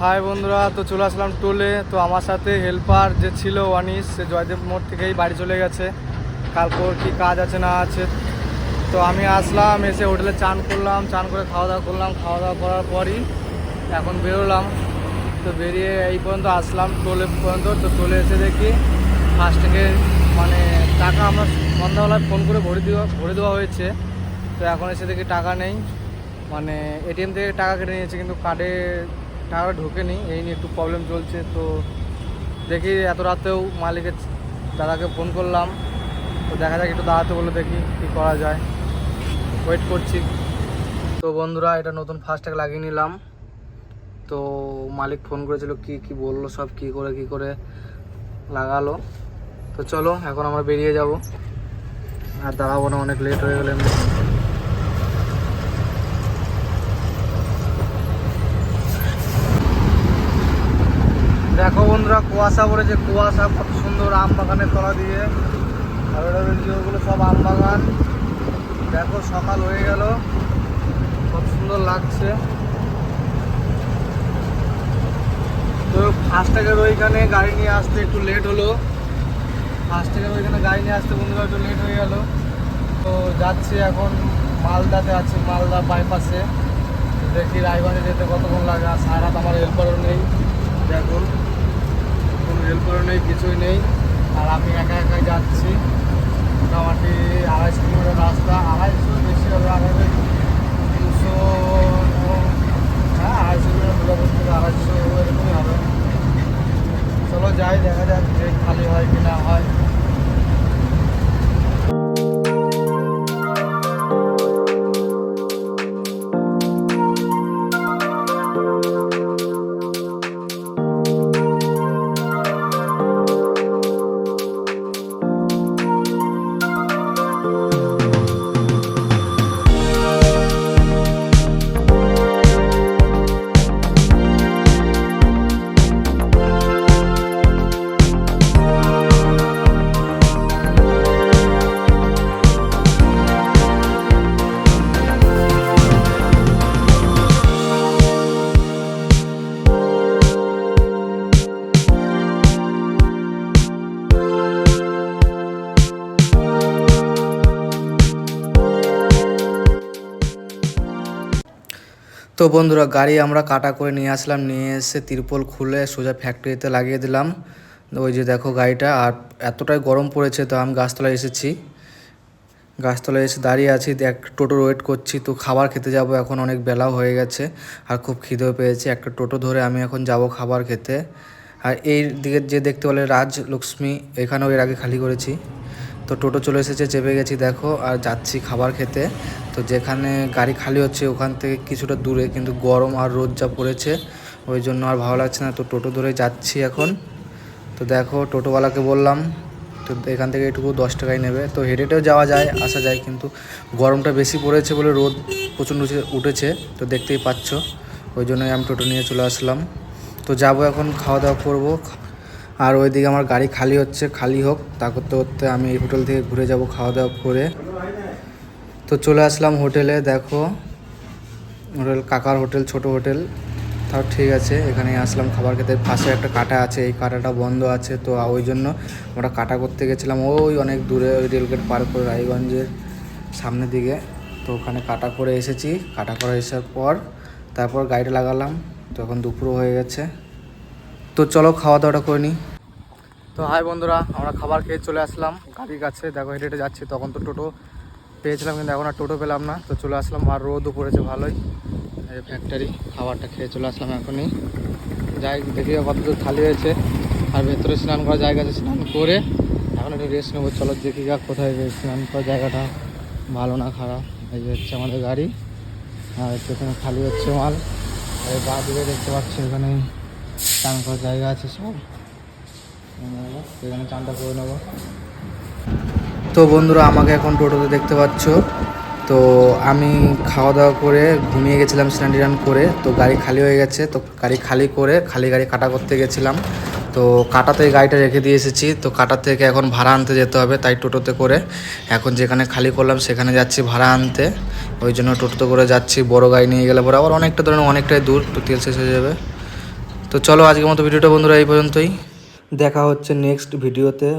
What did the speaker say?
High বন্ধুরা, তো চলে আসলাম টোলে তো আমার সাথে হেল্পার যে ছিল অনিশ সে জয়দেব মোড় থেকেই বাড়ি চলে গেছে। কালকে কি কাজ আছে না আছে। তো আমি আসলাম, এসে হোটেলে চান করলাম, চান করে খাওয়া দাওয়া করলাম। খাওয়া দাওয়া করার পরই এখন বেরোলাম। তো বেরিয়ে এই পর্যন্ত আসলাম টোলে পর্যন্ত। তো টোলে এসে দেখি ফার্স্টে মানে টাকা আমরা সন্ধ্যাবেলায় ফোন করে ভরে দেওয়া ভরে দেওয়া হয়েছে। তো এখন এসে দেখি টাকা নেই। মানে এটিএম থেকে টাকা কেটে নিয়েছে, কিন্তু কার্ডে টাকা ঢোকেনি এই নিয়ে একটু প্রবলেম চলছে। তো দেখি, এত রাতেও মালিকের দাদাকে ফোন করলাম। তো দেখা যাক, একটু দাঁড়াতে বলে দেখি কী করা যায়। ওয়েট করছি। তো বন্ধুরা, এটা নতুন ফাস্ট্যাগ লাগিয়ে নিলাম। তো মালিক ফোন করেছিল, কি কি বলল সব, কি করে কি করে লাগালো। তো চলো, এখন আমরা বেরিয়ে যাব। আর দাঁড়াবো না, অনেক লেট হয়ে গেলে এমনি দেখো বন্ধুরা কুয়াশা পড়েছে, কুয়াশা, কত সুন্দর আম বাগানের তলা দিয়ে। আর ভিডিওগুলো সব আম বাগান। দেখো, সকাল হয়ে গেল। কত সুন্দর লাগছে। তো ফাস্ট্যাগের ওইখানে গাড়ি নিয়ে আসতে একটু লেট হলো। ফাস্ট্যাগের ওইখানে গাড়ি নিয়ে আসতে বন্ধুরা একটু লেট হয়ে গেল। তো যাচ্ছি এখন মালদাতে আছি, মালদা বাইপাসে দেখি রায়গঞ্জে যেতে কতক্ষণ লাগে। আর সারা আমার হেল্পারও নেই। দেখুন। হেল্পারও নেই, কিছুই নেই। আর আমি একা একাই যাচ্ছি। মোটামুটি আড়াইশো কিলোমিটার রাস্তা, আড়াইশো বেশি হবে আড়াইশো তিনশো হ্যাঁ আড়াইশো কিলোমিটার থেকে আড়াইশো এরকমই হবে। চলো যাই, দেখা যাক যে খালি হয় কি না হয়। Oh তো বন্ধুরা, গাড়ি আমরা কাটা করে নিয়ে আসলাম, নিয়ে এসে তিরপল খুলে সোজা ফ্যাক্টরিতে লাগিয়ে দিলাম। ওই যে দেখো গাড়িটা, আর এতটাই গরম পড়েছে তো আমি গাছতলায় এসেছি। গাছতলায় এসে দাঁড়িয়ে আছি, দেখ টোটোর ওয়েট করছি, তো খাবার খেতে যাব এখন, অনেক বেলাও হয়ে গেছে, আর খুব খিদেও পেয়েছে। একটা টোটো ধরে আমি এখন যাব খাবার খেতে। আর এই দিকে যে দেখতে বলে রাজ লক্ষ্মী এখানেও এর আগে খালি করেছি। তো টোটো চলে এসেছে, চেপে গেছি, দেখো, আর যাচ্ছি খাবার খেতে। তো যেখানে গাড়ি খালি হচ্ছে, ওখান থেকে কিছুটা দূরে, কিন্তু গরম আর রোদ যা পড়েছে, ওই জন্য আর ভালো লাগছে না। তো টোটো ধরে যাচ্ছি এখন। তো দেখো, টোটোওয়ালাকে বললাম, তো এখান থেকে এটুকু দশ টাকায় নেবে। তো হেঁটে হেঁটেও যাওয়া যায়, আসা যায়, কিন্তু গরমটা বেশি পড়েছে বলে রোদ প্রচণ্ড উঠেছে, তো দেখতেই পাচ্ছ। ওই জন্যই আমি টোটো নিয়ে চলে আসলাম। তো যাব এখন, খাওয়া দাওয়া করব আর ওইদিকে আমার গাড়ি খালি হচ্ছে, খালি হোক। তা করতে করতে আমি এই হোটেল থেকে ঘুরে যাব খাওয়া দাওয়া করে। তো চলে আসলাম হোটেলে, দেখো। হোটেল, কাকার হোটেল, ছোট হোটেল। তাও ঠিক আছে, এখানে আসলাম খাবার খেতে। পাশে একটা কাটা আছে, এই কাটাটা বন্ধ আছে, তো ওই জন্য আমরা কাটা করতে গেছিলাম ওই অনেক দূরে, ওই রেলগেট পার করে রায়গঞ্জের সামনের দিকে। তো ওখানে কাটা করে এসেছি। কাটা করে আসার পর তারপর গাড়িটা লাগালাম। তো এখন দুপুরও হয়ে গেছে। তো চলো খাওয়া দাওয়াটা করে নিই। তো হাই বন্ধুরা, আমরা খাবার খেয়ে চলে আসলাম গাড়ির কাছে। দেখো হেঁটে হেঁটে যাচ্ছি, তখন তো টোটো পেয়েছিলাম কিন্তু এখন আর টোটো পেলাম না। তো চলে আসলাম, আর রোদও পড়েছে ভালোই। এই ফ্যাক্টরি খাবারটা খেয়ে চলে আসলাম এখনই। যাই, দেখি কতদূর খালি হয়েছে। আর ভেতরে স্নান করার জায়গা আছে, স্নান করে এখন একটু রেস্ট নেব। চলো দেখি যাক কোথায় স্নান করার জায়গাটা ভালো না খারাপ। এই যে হচ্ছে আমাদের গাড়ি। আর এখানে খালি হচ্ছে মাল। এই গা দিকে দেখতে পাচ্ছি এখানে। স্নান করার জায়গা আছে সব। এখানে চানটা করে নেব। তো বন্ধুরা, আমাকে এখন টোটোতে দেখতে পাচ্ছ। তো আমি খাওয়া দাওয়া করে ঘুমিয়ে গেছিলাম স্নান টান করে। তো গাড়ি খালি হয়ে গেছে। তো গাড়ি খালি করে, খালি গাড়ি কাটা করতে গেছিলাম। তো কাটাতে গাড়িটা রেখে দিয়ে এসেছি। তো কাটা থেকে এখন ভাড়া আনতে যেতে হবে, তাই টোটোতে করে। এখন যেখানে খালি করলাম, সেখানে যাচ্ছি ভাড়া আনতে। ওই জন্য টোটোতে করে যাচ্ছি। বড় গাড়ি নিয়ে গেলে পরে আবার অনেকটা ধরনের, অনেকটাই দূর। তো তেল শেষ হয়ে যাবে। তো চলো আজকের মতো ভিডিওটা বন্ধুরা এই পর্যন্তই। দেখা হচ্ছে নেক্সট ভিডিওতে।